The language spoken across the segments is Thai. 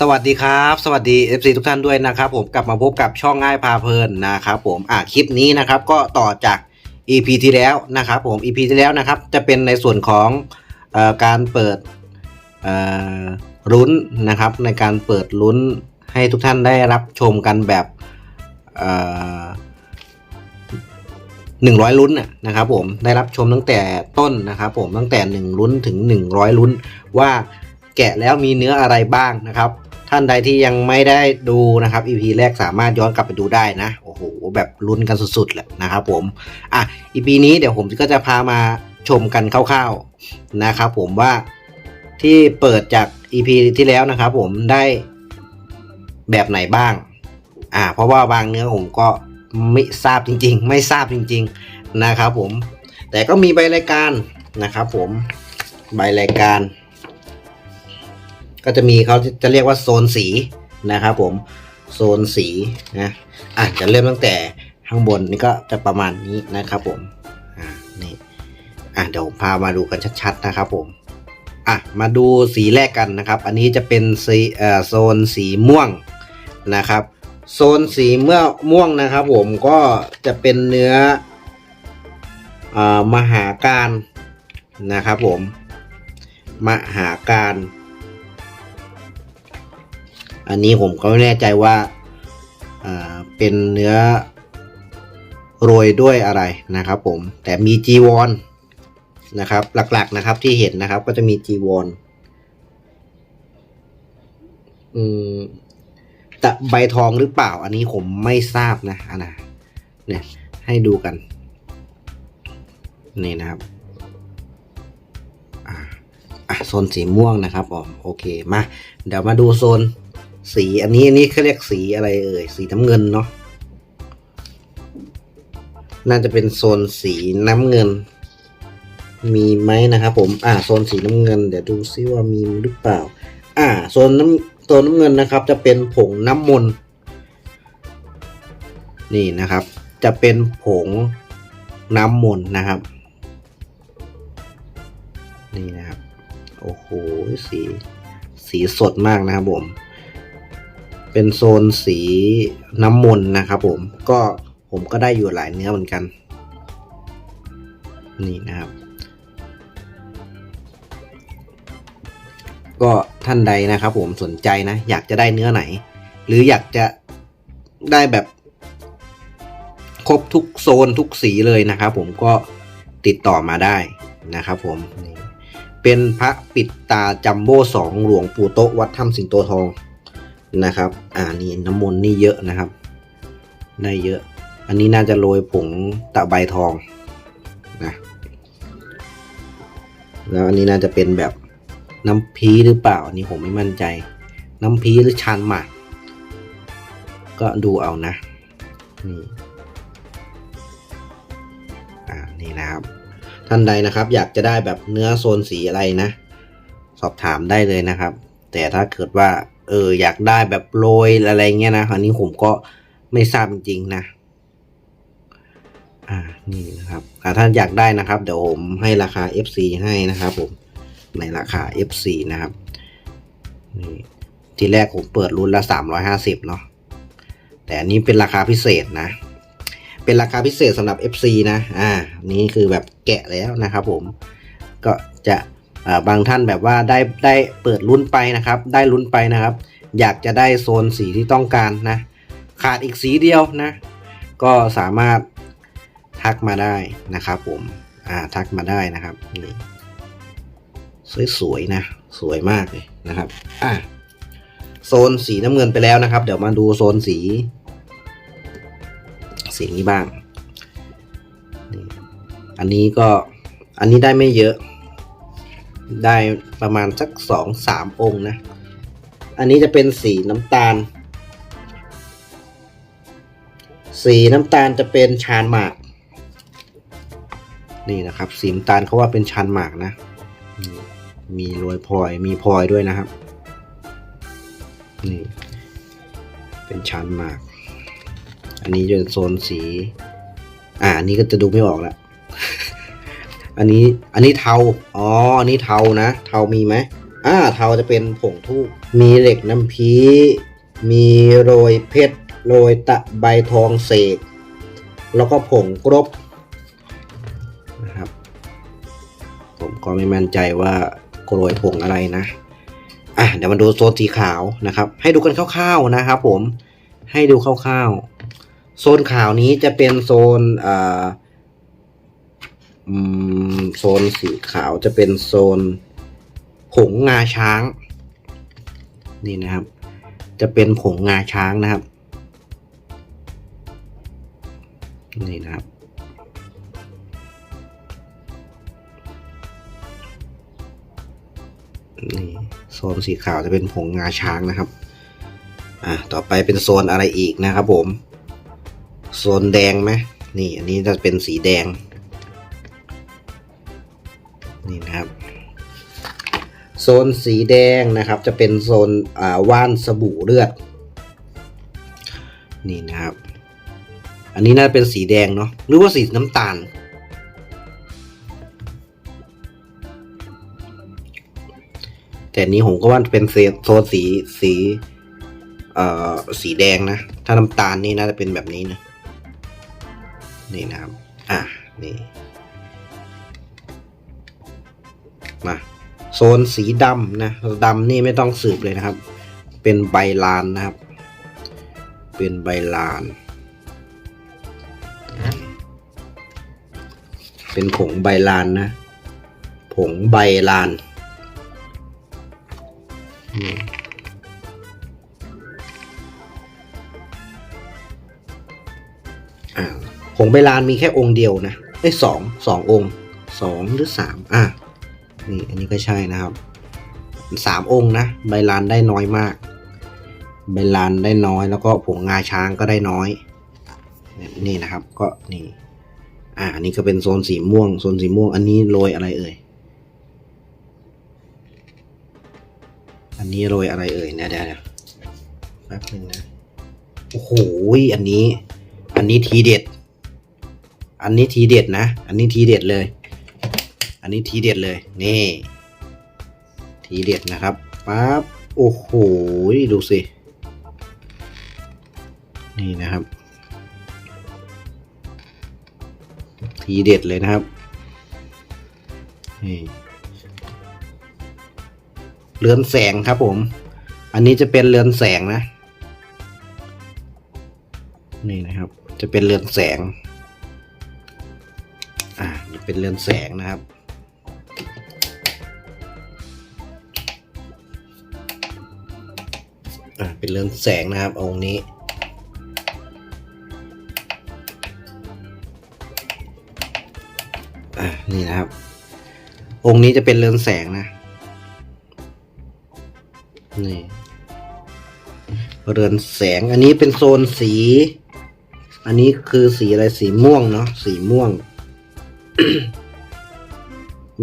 สวัสดีครับ สวัสดี FC ทุกท่านด้วยนะครับ ผมกลับมาพบกับช่องง่ายพาเพลินนะครับผมอะคลิปนี้นะครับก็ต่อจาก EP ที่แล้วนะครับผม EP ที่แล้วนะครับจะเป็นในส่วนของเอ่อการเปิดเอ่อลุ้นนะครับในการเปิดลุ้นให้ทุกท่านได้รับชมกันแบบเอ่อหนึ่งร้อยลุ้นนะครับผมได้รับชมตั้งแต่ต้นนะครับผมตั้งแต่หนึ่งลุ้นถึงหนึ่งร้อยลุ้นว่าแกะแล้วมีเนื้ออะไรบ้างนะครับ ท่านใดที่ยังไม่ได้ดูนะครับ EP แรกสามารถย้อนกลับไปดูได้นะโอ้โหแบบลุ้นกันสุดๆแหละนะครับผมอะ EP นี้เดี๋ยวผมก็จะพามาชมกันคร่าวๆนะครับผมว่าที่เปิดจาก EP ที่แล้วนะครับผมได้แบบไหนบ้าง อ่า เพราะว่าบางเนื้อผมก็ไม่ทราบจริง ๆ ไม่ทราบจริง ๆนะครับผม แต่ก็มีใบรายการนะครับผมใบรายการ ก็จะมีเขาจะเรียกว่าโซนสีนะครับผมโซนสีนะอะจะเริ่มตั้งแต่ข้างบนนี่ก็จะประมาณนี้นะครับผมอ่านี่อะเดี๋ยวผมพามาดูกันชัดๆนะครับผมอะมาดูสีแรกกันนะครับ อันนี้จะเป็นสีเอ่อโซนสีม่วงนะครับโซนสีเมื่อม่วงนะครับ ผมก็จะเป็นเนื้อเอ่อมหาการนะครับผม มหาการ อันนี้ผมก็ไม่แน่ใจว่าเป็นเนื้อโรยด้วยอะไรนะครับผมแต่มีจีวอนนะครับหลักๆนะครับที่เห็นนะครับก็จะมีจีวอนอืมแต่ใบทองหรือเปล่า อันนี้ผมไม่ทราบนะอันนะเนี่ยให้ดูกัน นี่นะครับอ่าโซนสีม่วงนะครับผมโอเคมา เดี๋ยวมาดูโซน สีอันนี้อันนี้เขาเรียกสีอะไรเอ่ย สีน้ำเงินเนาะน่าจะเป็นโซนสีน้ำเงิน มีไหมนะครับผม อ่าโซนสีน้ำเงิน เดี๋ยวดูซิว่ามีหรือเปล่า อ่าโซนน้ำโซนน้ำเงินนะครับ จะเป็นผงน้ำมนต์นี่นะครับ จะเป็นผงน้ำมนต์นะครับ นี่นะครับ โอ้โหสีสีสดมากนะครับผม เป็นโซนสีน้ำมนต์นะครับผมก็ผมก็ได้อยู่หลายเนื้อเหมือนกัน นี่นะครับ ก็ท่านใดนะครับผมสนใจนะ อยากจะได้เนื้อไหน หรืออยากจะได้แบบ ครบทุกโซนทุกสีเลยนะครับผมก็ติดต่อมาได้นะครับผมเป็นพระปิดตาจัมโบ้สองหลวงปู่โตวัดถ้ำสิงโตทอง นะครับ อ่านี่น้ำมนต์นี่เยอะนะครับ ได้เยอะ อันนี้น่าจะโรยผงตะไบทองนะแล้วอันนี้น่าจะเป็นแบบน้ำพีหรือเปล่าอันนี้ผมไม่มั่นใจ น้ำพีหรือชานหมากก็ดูเอานะนี่อ่านี่นะครับ ท่านใดนะครับ อยากจะได้แบบเนื้อโซนสีอะไรนะ สอบถามได้เลยนะครับ แต่ถ้าเกิดว่า เอออยากได้แบบโรยอะไรเงี้ยนะอันนี้ผมก็ไม่ทราบจริงๆนะ อ่านี่นะครับถ้าท่านอยากได้นะครับเดี๋ยวผมให้ราคา FC ให้นะครับผมในราคา FC นะครับนี่ทีแรกผมเปิดรุ่นละ 350 เนาะแต่อันนี้เป็นราคาพิเศษนะ เป็นราคาพิเศษสำหรับ FC นะ อ่า นี่คือแบบแกะแล้วนะครับผม ก็จะ บางท่านแบบว่าได้ได้เปิดลุ้นไปนะครับ ได้ลุ้นไปนะครับ อยากจะได้โซนสีที่ต้องการนะ ขาดอีกสีเดียวนะ ก็สามารถทักมาได้นะครับผมอ่าทักมาได้นะครับนี่สวยๆนะ สวยมากเลยนะครับอ่าโซนสีน้ำเงินไปแล้วนะครับ เดี๋ยวมาดูโซนสี สีนี้บ้าง อันนี้ก็อันนี้ได้ไม่เยอะ ได้ประมาณสักสองสามองค์นะ อันนี้จะเป็นสีน้ำตาล สีน้ำตาลจะเป็นชานหมาก นี่นะครับ สีน้ำตาลเขาว่าเป็นชานหมากนะ มีโรยพลอยมีพลอยด้วยนะครับ นี่ เป็นชานหมาก อันนี้จะเป็นโซนสี อ่าอันนี้ก็จะดูไม่ออกแล้ว อันนี้อันนี้เทาอ๋ออันนี้เทานะ เทามีไหมอ่าเทาจะเป็นผงทูบมีเหล็กน้ำพีมีโรยเพชรโรยตะใบทองเสกแล้วก็ผงกรบนะครับ ผมก็ไม่มั่นใจว่าโรยผงอะไรนะอะเดี๋ยวมาดูโซนสีขาวนะครับ ให้ดูกันคร่าวๆนะครับ ผมให้ดูคร่าวๆโซนขาวนี้จะเป็นโซนอ่า โซนสีขาวจะเป็นโซนผงงาช้าง นี่นะครับ จะเป็นผงงาช้างนะครับ นี่นะครับ นี่โซนสีขาวจะเป็นผงงาช้างนะครับ อะต่อไปเป็นโซนอะไรอีกนะครับผม โซนแดงไหมนี่ อันนี้จะเป็นสีแดง นี่นะครับ โซนสีแดงนะครับ จะเป็นโซนว่านสบู่เลือด นี่นะครับ อันนี้น่าจะเป็นสีแดงเนาะหรือว่าสีน้ำตาล แต่นี้ผมก็ว่าเป็นโซนสีสีเอ่อสีแดงนะ ถ้าน้ำตาลนี่น่าจะเป็นแบบนี้นะ นี่นะครับ อะ นี่ มาโซนสีดำนะดำนี่ไม่ต้องสืบเลยนะครับ เป็นใบลานนะครับ เป็นใบลาน เป็นผงใบลานนะ ผงใบลานผงใบลานมีแค่องค์เดียวนะไอ้สองสององค์สองหรือสามอะ นี่อันนี้ก็ใช่นะครับสามองค์นะใบลานได้น้อยมาก ใบลานได้น้อยแล้วก็ผงงาช้างก็ได้น้อย นี่นะครับก็นี่อ่าอันนี้ก็เป็นโซนสีม่วงโซนสีม่วงอันนี้โรยอะไรเอ่ยอันนี้โรยอะไรเอ่ยนะเดี๋ยวเดี๋ยวแป๊บหนึงนะโอ้โหอันนี้ อันนี้ทีเด็ด อันนี้ทีเด็ดนะ อันนี้ทีเด็ดเลย นนี้ทีเด็ดเลย นี่ ทีเด็ดนะครับปั๊บโอ้โห ดูสิ นี่นะครับ ทีเด็ดเลยนะครับ นี่เรือนแสงครับผม อันนี้จะเป็นเรือนแสงนะ นี่นะครับ จะเป็นเรือนแสง อ่า เป็นเรือนแสงนะครับ เป็นเรือนแสงนะครับองค์นี้อ่านี่นะครับ องค์นี้จะเป็นเรือนแสงนะ นี่ เรือนแสง อันนี้เป็นโซนสี อันนี้คือสีอะไรสีม่วงเนาะ สีม่วง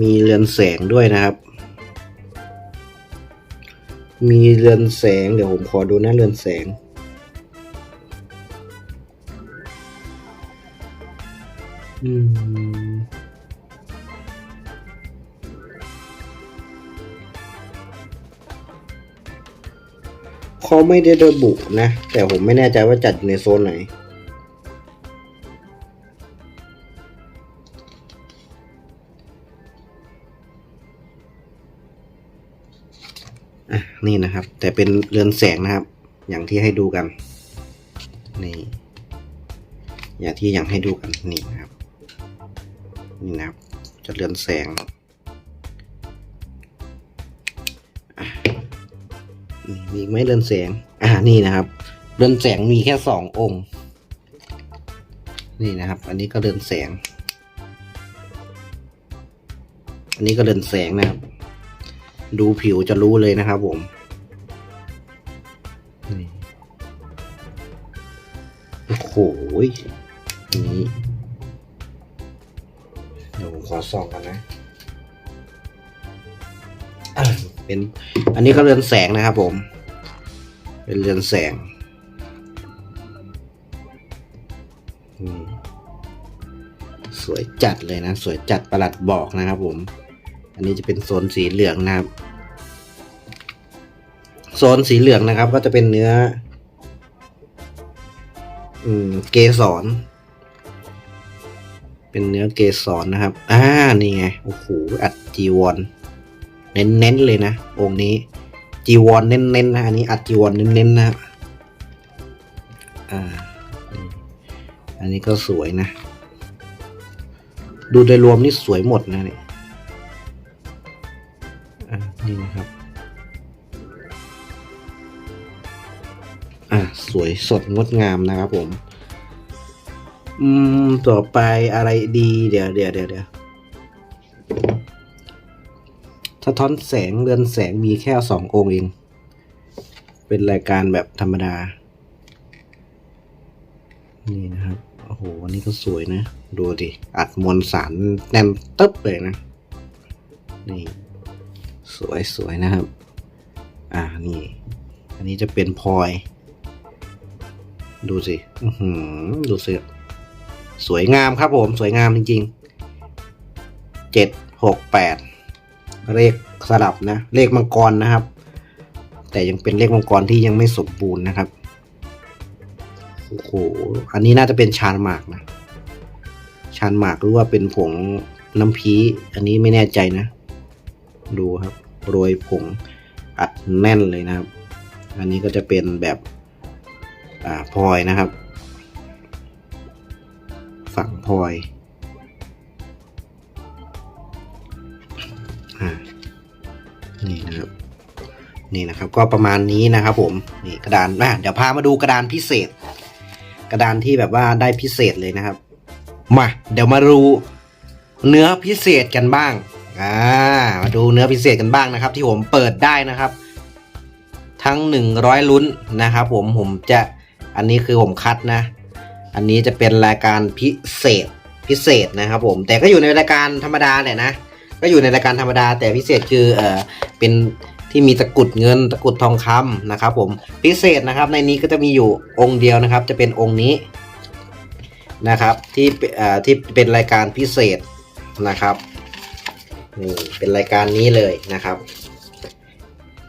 มีเรือนแสงด้วยนะครับ มีเรือนแสง เดี๋ยวผมขอดูหน้าเรือนแสง อืม เขาไม่ได้ระบุนะ แต่ผมไม่แน่ใจว่าจัดอยู่ในโซนไหน นี่นะครับ แต่เป็นเรือนแสงนะครับ อย่างที่ให้ดูกันนี่อย่างที่อย่างให้ดูกันนี่นะครับนี่นะครับ จะเรือนแสงนี่มีไหมเรือนแสงอ่านี่นะครับ เรือนแสงมีแค่สององค์ นี่นะครับ อันนี้ก็เรือนแสง อันนี้ก็เรือนแสงนะครับ ดูผิวจะรู้เลยนะครับผม โอ้โหนี่เดี๋ยวผมขอส่องกันนะเป็นอันนี้ก็เรือนแสงนะครับผม เป็นเรือนแสงสวยจัดเลยนะ สวยจัดประหลัดบอกนะครับผม อันนี้จะเป็นโซนสีเหลืองนะครับ โซนสีเหลืองนะครับ ก็จะเป็นเนื้อ อืม เกสร เป็นเนื้อเกสรนะครับ อ่า นี่ไง โอ้โห อัดจีวรเน้นๆเลยนะ องค์นี้ จีวรเน้นๆนะ อันนี้อัดจีวรเน้นๆนะครับ อ่า อันนี้ก็สวยนะ ดูโดยรวมนี่สวยหมดนะนี่อ่า นี่นะครับ สวยสดงดงามนะครับผม อืม ต่อไปอะไรดี เดี๋ยวเดี๋ยวเดี๋ยวเดี๋ยวสะท้อนแสงเรือนแสงมีแค่สององค์เอง เป็นรายการแบบธรรมดา นี่นะครับ โอ้โหอันนี้ก็สวยนะ ดูดิ อัดมวลสารแน่นตึ๊บเลยนะ นี่ สวยสวยนะครับ อ่า นี่ อันนี้จะเป็นพลอย ดูสิดูสิสวยงามครับผม สวยงามจริงๆเจ็ดหกแปดเลขสลับนะ เลขมังกรนะครับ แต่ยังเป็นเลขมังกรที่ยังไม่สมบูรณ์นะครับโอ้โหอันนี้น่าจะเป็นชานหมากนะ ชานหมากหรือว่าเป็นผงน้ำพีอันนี้ไม่แน่ใจนะ ดูครับโรยผงอัดแน่นเลยนะครับ อันนี้ก็จะเป็นแบบ อ่าพลอยนะครับ ฝั่งพลอยอ่านี่นะครับนี่นะครับก็ประมาณนี้นะครับผมนี่กระดานอะเดี๋ยวพามาดูกระดานพิเศษ กระดานที่แบบว่าได้พิเศษเลยนะครับมาเดี๋ยวมาดูเนื้อพิเศษกันบ้างอ่ามาดูเนื้อพิเศษกันบ้างนะครับ ที่ผมเปิดได้นะครับ ทั้ง 100 ลุ้นนะครับ ผมผมจะ อันนี้คือผมคัดนะ อันนี้จะเป็นรายการพิเศษพิเศษนะครับผม แต่ก็อยู่ในรายการธรรมดาแหละนะ ก็อยู่ในรายการธรรมดา แต่พิเศษคือเออเป็นที่มีตะกุดเงินตะกุดทองคำนะครับ ผมพิเศษนะครับ ในนี้ก็จะมีอยู่องค์เดียวนะครับ จะเป็นองค์นี้นะครับที่เอ่อที่เป็นรายการพิเศษนะครับนี่เป็นรายการนี้เลยนะครับ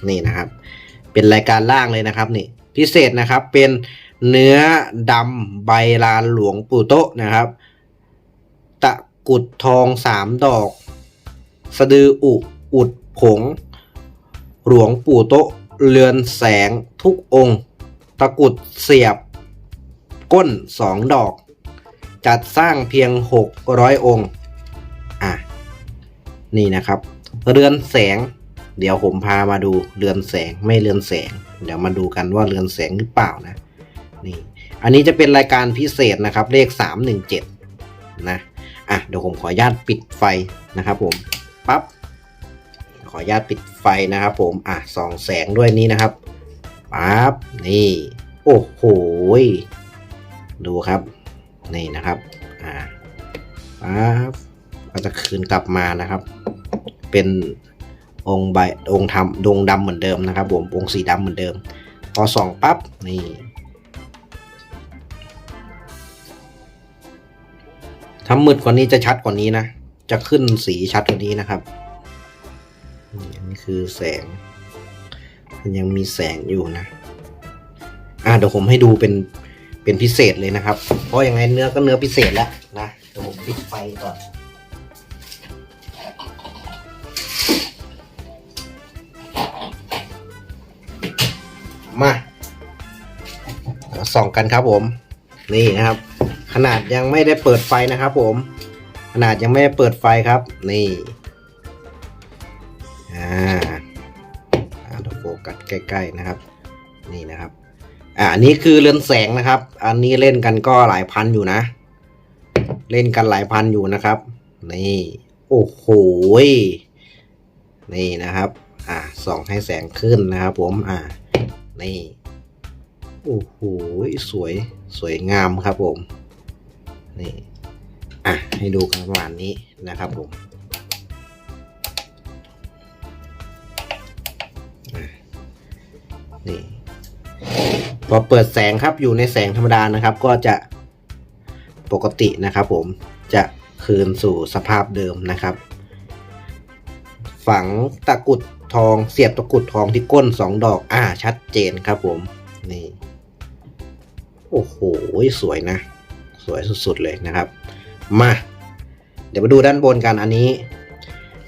นี่นะครับ เป็นรายการล่างเลยนะครับนี่พิเศษนะครับเป็น เนื้อดำใบลานหลวงปู่โตะนะครับ ตะกุดทองสามดอก สะดืออุอุดผง หลวงปู่โตะเรือนแสงทุกองค์ ตะกุดเสียบ ก้นสองดอก จัดสร้างเพียง 600 องค์ อะ นี่นะครับ เรือนแสง เดี๋ยวผมพามาดูเรือนแสงไม่เรือนแสง เดี๋ยวมาดูกันว่าเรือนแสงหรือเปล่านะ อันนี้จะเป็นรายการพิเศษนะครับ เลข 317 นะ อะ เดี๋ยวผมขออนุญาตปิดไฟนะครับผม ปั๊บ ขออนุญาตปิดไฟนะครับผม อะส่องแสงด้วยนี้นะครับ ปั๊บ นี่ โอ้โห ดูครับ นี่นะครับ อ่า ปั๊บ ก็จะคืนกลับมานะครับ เป็นองค์ใบองค์ทำดวงดำเหมือนเดิมนะครับผม องค์สีดำเหมือนเดิม พอส่องปั๊บ นี่ ถ้ามืดกว่านี้จะชัดกว่านี้นะ จะขึ้นสีชัดกว่านี้นะครับนี่อันนี้คือแสง มันยังมีแสงอยู่นะ อ่าเดี๋ยวผมให้ดูเป็นเป็นพิเศษเลยนะครับ เพราะยังไงเนื้อก็เนื้อพิเศษแล้วนะเดี๋ยวผมปิดไฟก่อนมาส่องกันครับผม นี่นะครับ นาดยังไม่ได้เปิดไฟนะครับ ผม ขนาดยังไม่ได้เปิดไฟครับ นี่ อ่าอ่าโฟกัสใกล้ ๆนะครับ นี่นะครับ อ่านี้คือเรือนแสงนะครับ อันนี้เล่นกันก็หลายพันอยู่นะ เล่นกันหลายพันอยู่นะครับ นี่ โอ้โห นี่นะครับ อ่าส่องให้แสงขึ้นนะครับ ผม อ่า นี่ โอ้โห สวย สวยงามครับผม นี่อะให้ดูกันประมาณนี้นะครับผมอะนี่พอเปิดแสงครับอยู่ในแสงธรรมดานะครับ ก็จะปกตินะครับ ผมจะคืนสู่สภาพเดิมนะครับ ฝังตะกรุดทองเสียบตะกรุดทองที่ก้นสองดอกอ่าชัดเจนครับผมนี่ โอ้โห สวยนะส วยสุดๆเลยนะครับ มา เดี๋ยวมาดูด้านบนกันอันนี้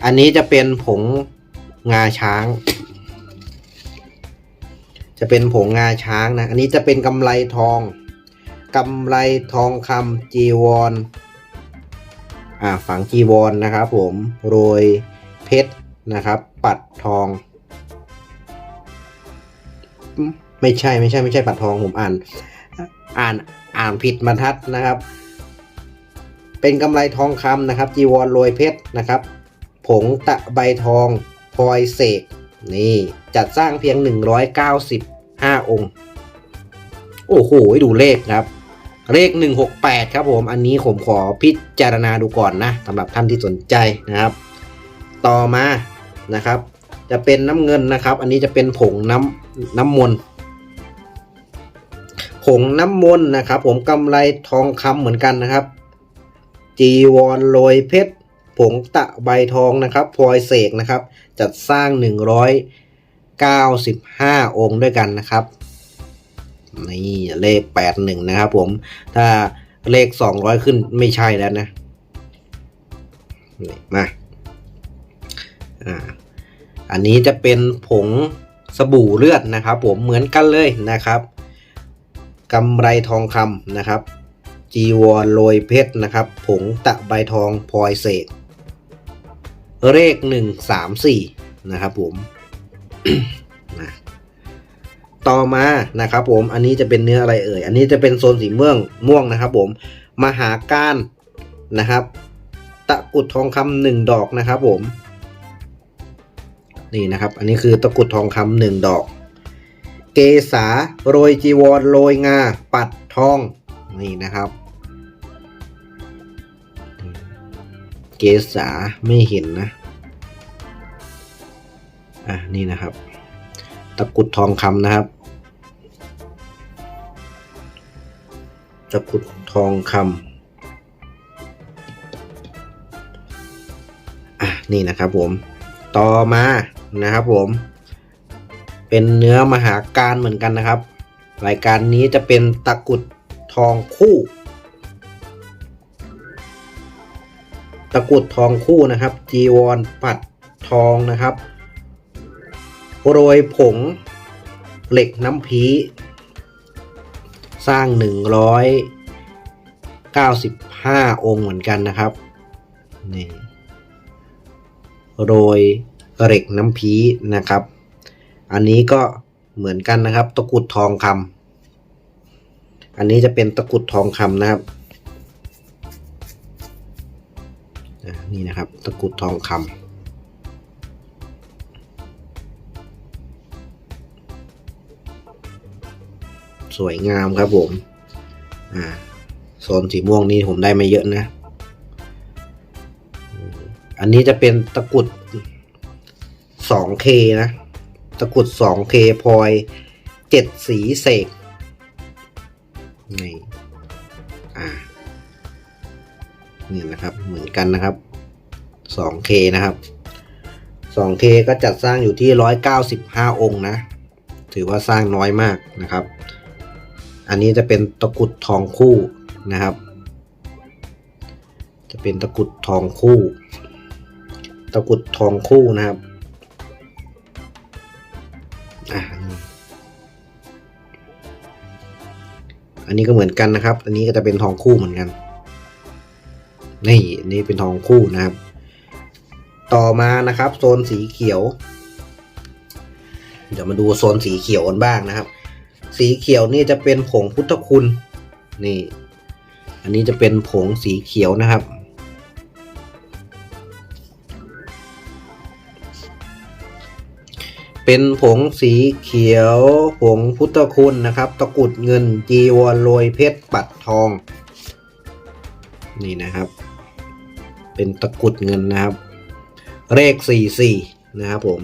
อันนี้จะเป็นผงงาช้าง จะเป็นผงงาช้างนะ อันนี้จะเป็นกำไรทองกำไรทองคำจีวรอ่าฝังจีวรนนะครับ ผมโรยเพชรนะครับ ปัดทอง ไม่ใช่ไม่ใช่ไม่ใช่ปัดทองผมอ่าน อ่าน อ่านผิดบรรทัดนะครับ เป็นกำไรทองคำนะครับ จีวรโรยเพชรนะครับ ผงตะใบทองพลอยเสกนี่จัดสร้างเพียง 195 องค์ โอ้โห ดูเลขครับ เลข 168 ครับผม อันนี้ผมขอพิจารณาดูก่อนนะสำหรับท่านที่สนใจนะครับ ต่อมานะครับ จะเป็นน้ำเงินนะครับ อันนี้จะเป็นผงน้ำน้ำมนต์ งน้ำมนต์นะครับ ผมกำไรทองคำเหมือนกันนะครับ จีวรโรยเพชรผงตะใบทองนะครับพลอยเสกนะครับ จัดสร้าง 195 องค์ด้วยกันนะครับ นี่เลข 81 นะครับผมถ้าเลข 200 ขึ้นไม่ใช่แล้วนะนี่มาอ่าอันนี้จะเป็นผงสบู่เลือดนะครับ ผมเหมือนกันเลยนะครับ กำไรทองคำนะครับจีวรโรยเพชรนะครับ ผงตะใบทองพลอยเสกเลข134นะครับผมนะต่อมานะครับผมอันนี้จะเป็นเนื้ออะไรเอ่ย อันนี้จะเป็นโซนสีม่วงม่วงนะครับผมมหาการนะครับ ตะกุดทองคำหนึ่งดอกนะครับผม นี่นะครับ อันนี้คือตะกุดทองคำหนึ่งดอก เกษาโรยจีวรโรยงา ปัดทอง นี่นะครับ เกษาไม่เห็นนะ อะ นี่นะครับ ตะกุดทองคำนะครับ ตะกุดทองคำอะ นี่นะครับผม ต่อมานะครับผม เป็นเนื้อมหาการเหมือนกันนะครับ รายการนี้จะเป็นตะกุดทองคู่ ตะกุดทองคู่นะครับ จีวรปัดทองนะครับ โรยผงเหล็กน้ำพีสร้าง 195 องค์เหมือนกันนะครับนี่โรยเหล็กน้ำพีนะครับ อันนี้ก็เหมือนกันนะครับ ตะกุดทองคำอันนี้จะเป็นตะกุดทองคำนะครับนี่นะครับ ตะกุดทองคำสวยงามครับผมอ่าโซนสีม่วงนี่ผมได้มาเยอะนะ อันนี้จะเป็นตะกุด 2K นะ ตะกรุด 2K พลอยเจ็ดสีเสกนี่อ่านี่นะครับ เหมือนกันนะครับ 2K นะครับ 2K ก็จัดสร้างอยู่ที่ 195 องค์นะ ถือว่าสร้างน้อยมากนะครับ อันนี้จะเป็นตะกรุดทองคู่นะครับ จะเป็นตะกรุดทองคู่ ตะกรุดทองคู่นะครับ อะอันนี้ก็เหมือนกันนะครับ อันนี้ก็จะเป็นทองคู่เหมือนกัน นี่อันนี้เป็นทองคู่นะครับ ต่อมานะครับ โซนสีเขียว เดี๋ยวมาดูโซนสีเขียวกันบ้างนะครับ สีเขียวนี่จะเป็นผงพุทธคุณ นี่ อันนี้จะเป็นผงสีเขียวนะครับ เป็นผงสีเขียว ผงพุทธคุณนะครับ ตะกุดเงินจีวรโรยเพชรปัดทอง นี่นะครับ เป็นตะกุดเงินนะครับ เลขสี่สี่นะครับผม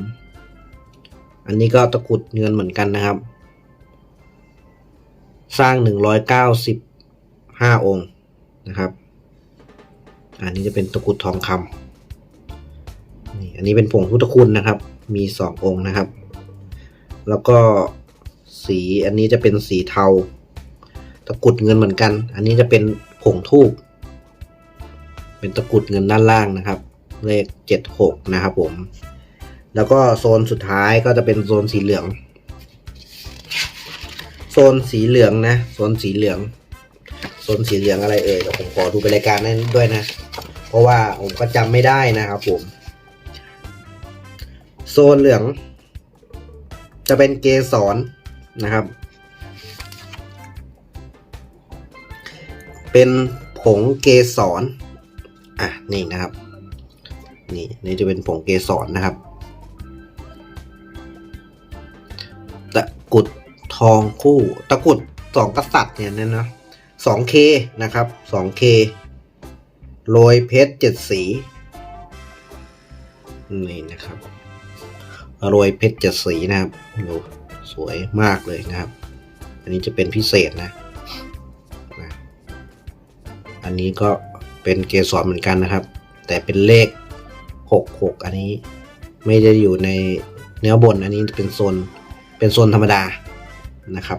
อันนี้ก็ตะกุดเงินเหมือนกันนะครับ สร้าง195อยเก้าสิบห้าองค์นะครับ อันนี้จะเป็นตะกุดทองคำนี่อันนี้เป็นผงพุทธคุณนะครับ มีสององค์นะครับ แล้วก็สีอันนี้จะเป็นสีเทา ตะกุดเงินเหมือนกัน อันนี้จะเป็นผงทูบเป็นตะกุดเงินด้านล่างนะครับ เลขเจ็ดหกนะครับผม แล้วก็โซนสุดท้ายก็จะเป็นโซนสีเหลือง โซนสีเหลืองนะ โซนสีเหลือง โซนสีเหลืองอะไรเอ่ยเดี๋ยวผมขอดูเป็นรายการนั้นด้วยนะ เพราะว่าผมก็จำไม่ได้นะครับผม โซนเหลือง จะเป็นเกสรนะครับ เป็นผงเกสรอะนี่นะครับ นี่นี่จะเป็นผงเกสรนะครับตะกุดทองคู่ตะกุดสองกษัตริย์เนี่ยนะเนะสองเคนะครับสองเคโรยเพชรเจ็ดสี นี่นะครับ โรยเพชรเจ็ดสีนะครับดูสวยมากเลยนะครับ อันนี้จะเป็นพิเศษนะ อันนี้ก็เป็นเกสรเหมือนกันนะครับ แต่เป็นเลขหกหกอันนี้ไม่ได้อยู่ในเนื้อบน อันนี้เป็นโซน เป็นโซนธรรมดานะครับ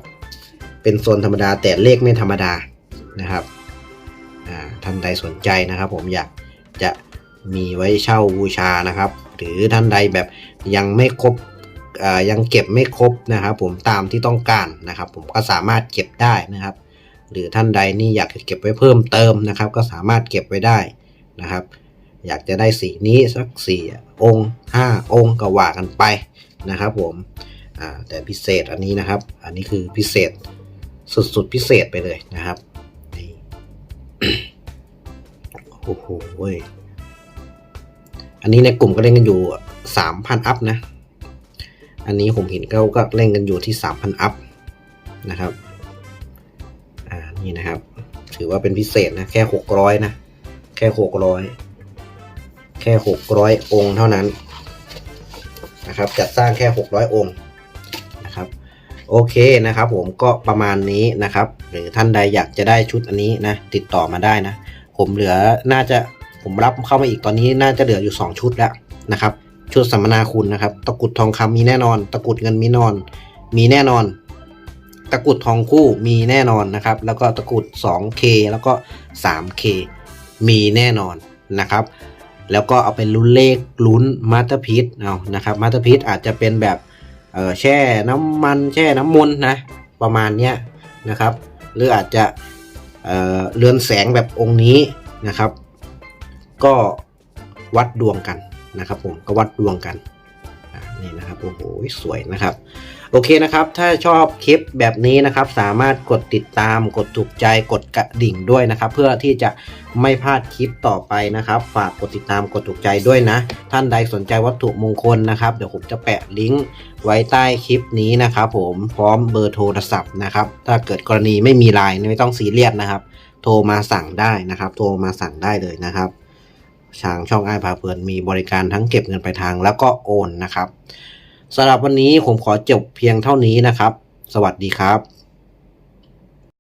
เป็นโซนธรรมดาแต่เลขไม่ธรรมดานะครับอ่าท่านใดสนใจนะครับ ผมอยากจะมีไว้เช่าบูชานะครับ หรือท่านใดแบบยังไม่ครบยังเก็บไม่ครบนะครับ ผมตามที่ต้องการนะครับ ผมก็สามารถเก็บได้นะครับ หรือท่านใดนี่อยากจะเก็บไว้เพิ่มเติมนะครับ ก็สามารถเก็บไว้ได้นะครับ อยากจะได้สีนี้สักสี่องค์ห้าองค์ก็ว่ากันไปนะครับ ผมแต่พิเศษอันนี้นะครับ อันนี้คือพิเศษสุดๆพิเศษไปเลยนะครับโอ้โหเว้ย อันนี้ในกลุ่มก็เล่นกันอยู่สามพันอัพนะ อันนี้ผมเห็นเขาก็เล่นกันอยู่ที่สามพันอัพนะครับ อ่า นี่นะครับ ถือว่าเป็นพิเศษนะ แค่หกร้อยนะ แค่หกร้อย แค่หกร้อยองค์เท่านั้นนะครับ จัดสร้างแค่หกร้อยองค์นะครับ โอเคนะครับผมก็ประมาณนี้นะครับ หรือท่านใดอยากจะได้ชุดอันนี้นะ ติดต่อมาได้นะ ผมเหลือน่าจะ ผมรับเข้ามาอีกตอนนี้น่าจะเหลืออยู่ 2 ชุดแล้วนะครับ ชุดสัมมนาคุณนะครับ ตะกุดทองคำมีแน่นอน ตะกุดเงินมีนอน มีแน่นอน ตะกุดทองคู่มีแน่นอนนะครับ แล้วก็ตะกุด 2K แล้วก็ 3K มีแน่นอนนะครับ แล้วก็เอาไปลุ้นเลขลุ้นมาสเตอร์พีซเอานะครับมาสเตอร์พีซอาจจะเป็นแบบแช่น้ำมันแช่น้ำมนนะประมาณเนี้ยนะครับ หรืออาจจะเเรือนแสงแบบองค์นี้นะครับ ก็วัดดวงกันนะครับผมก็วัดดวงกันนี่นะครับโอ้โหสวยนะครับ โอเคนะครับ ถ้าชอบคลิปแบบนี้นะครับ สามารถกดติดตามกดถูกใจกดกระดิ่งด้วยนะครับ เพื่อที่จะไม่พลาดคลิปต่อไปนะครับ ฝากกดติดตามกดถูกใจด้วยนะ ท่านใดสนใจวัตถุมงคลนะครับ เดี๋ยวผมจะแปะลิงก์ไว้ใต้คลิปนี้นะครับ ผมพร้อมเบอร์โทรศัพท์นะครับ ถ้าเกิดกรณีไม่มีไลน์ไม่ต้องซีเรียสนะครับ โทรมาสั่งได้นะครับ โทรมาสั่งได้เลยนะครับ ทางช่องไอ้พาเพลินมีบริการทั้งเก็บเงินปลายทางแล้วก็โอนนะครับสำหรับวันนี้ผมขอจบเพียงเท่านี้นะครับ สวัสดีครับ